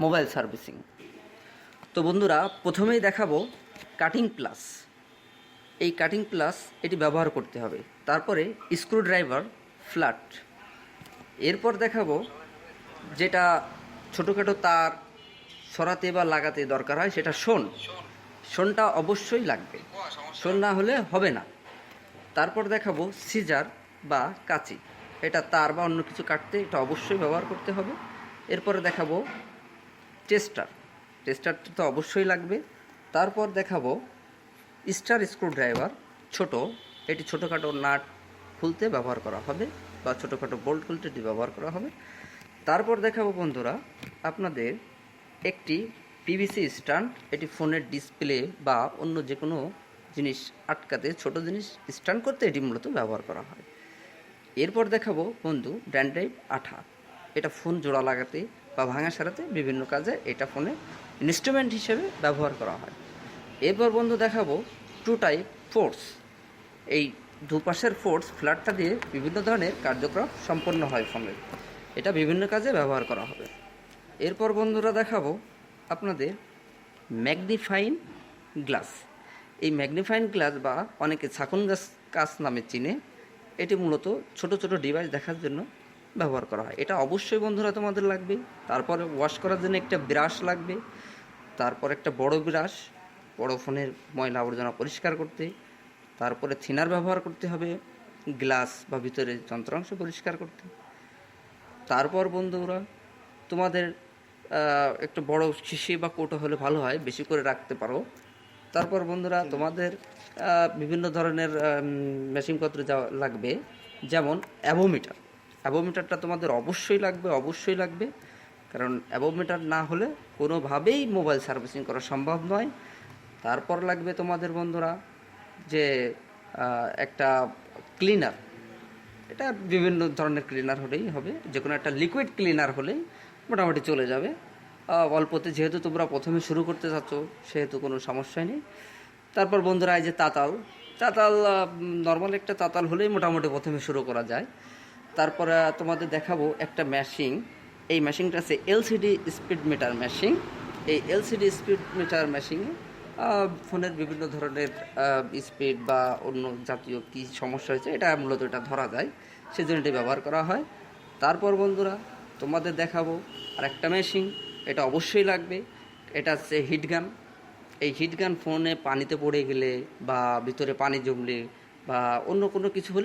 Mobile servicing. তো বন্ধুরা, প্রথমেই দেখাবো কাটিং প্লাস এই কাটিং প্লাস এটি ব্যবহার করতে হবে। তারপরে স্ক্রু ড্রাইভার ফ্ল্যাট এরপর দেখাবো যেটা ছোটোখাটো তার সরাতে বা লাগাতে দরকার হয়, সেটা শোন। শোনটা অবশ্যই লাগবে। শোন না হলে হবে না। তারপর দেখাবো সিজার বা কাঁচি। এটা তার বা অন্য কিছু কাটতে এটা অবশ্যই ব্যবহার করতে হবে। এরপরে দেখাবো টেস্টার। টেস্টার তো অবশ্যই লাগবে। তারপর দেখাবো স্টার স্ক্রু ড্রাইভার ছোট। এটি ছোটোখাটো নাট খুলতে ব্যবহার করা হবে বা ছোটোখাটো বোল্ট খুলতে ব্যবহার করা হবে। তারপর দেখাবো বন্ধুরা, আপনাদের একটি পিভিসি স্ট্যান্ড এটি ফোনের ডিসপ্লে বা অন্য যে কোনো জিনিস আটকাতে, ছোট জিনিস স্ট্যান্ড করতে এটি মূলত ব্যবহার করা হয়। এরপর দেখাবো বন্ধু ড্যান্ড্রাইভ আঠা। এটা ফোন জোড়া লাগাতে বা ভাঙা সারাতে বিভিন্ন কাজে এটা ফোনে ইনস্ট্রুমেন্ট হিসেবে ব্যবহার করা হয়। এরপর বন্ধু দেখাবো টু টাইপ ফোর্স এই দুপাশের ফোর্স ফ্ল্যাটটা দিয়ে বিভিন্ন ধরনের কার্যক্রম সম্পন্ন হয় ফোনের এটা বিভিন্ন কাজে ব্যবহার করা হবে। এরপর বন্ধুরা দেখাবো আপনাদের ম্যাগনিফাইন গ্লাস এই ম্যাগনিফাইন গ্লাস বা অনেকে ছাকুন গাছ কাজ নামে চিনে। এটি মূলত ছোট ছোট ডিভাইস দেখার জন্য ব্যবহার করা হয়। এটা অবশ্যই বন্ধুরা তোমাদের লাগবে। তারপরে ওয়াশ করার জন্য একটা ব্রাশ লাগবে। তারপর একটা বড় ব্রাশ বড় ফোনের ময়লা আবর্জনা পরিষ্কার করতে। তারপরে থিনার ব্যবহার করতে হবে। গ্লাস বা ভিতরে যন্ত্রাংশ পরিষ্কার করতে। তারপর বন্ধুরা, তোমাদের একটু বড় শিশি বা কোটো হলে ভালো হয়, বেশি করে রাখতে পারো। তারপর বন্ধুরা, তোমাদের বিভিন্ন ধরনের মেশিনপত্র যা লাগবে, যেমন অ্যাবোমিটার অ্যাবোমিটারটা তোমাদের অবশ্যই লাগবে অবশ্যই লাগবে। কারণ অ্যাবোমিটার না হলে কোনোভাবেই মোবাইল সার্ভিসিং করা সম্ভব নয়। তারপর লাগবে তোমাদের বন্ধুরা যে একটা ক্লিনার। এটা বিভিন্ন ধরনের ক্লিনার হলেই হবে। যে কোনো একটা লিকুইড ক্লিনার হলেই মোটামুটি চলে যাবে। অল্পতে যেহেতু তোমরা প্রথমে শুরু করতে চাচ্ছ সেহেতু কোনো সমস্যাই নেই। তারপর বন্ধুরা, এই যে তাতাল। তাতাল নর্মাল একটা তাতাল হলেই মোটামুটি প্রথমে শুরু করা যায়। তারপরে তোমাদের দেখাবো একটা মেশিন এই মেশিনটা আছে এলসিডি স্পিড মিটার মেশিন এই এলসিডি স্পিড মিটার মেশিনে ফোনের বিভিন্ন ধরনের স্পিড বা অন্য জাতীয় কী সমস্যা হয়েছে, এটা মূলত এটা ধরা যায়। সেজন্য এটি ব্যবহার করা হয়। তারপর বন্ধুরা, তোমাদের দেখাবো আর একটা মেশিন এটা অবশ্যই লাগবে। এটা হচ্ছে হিটগান এই হিটগান ফোনে পানিতে পড়ে গেলে বা ভিতরে পানি জমলে বা অন্য কোনো কিছু হলে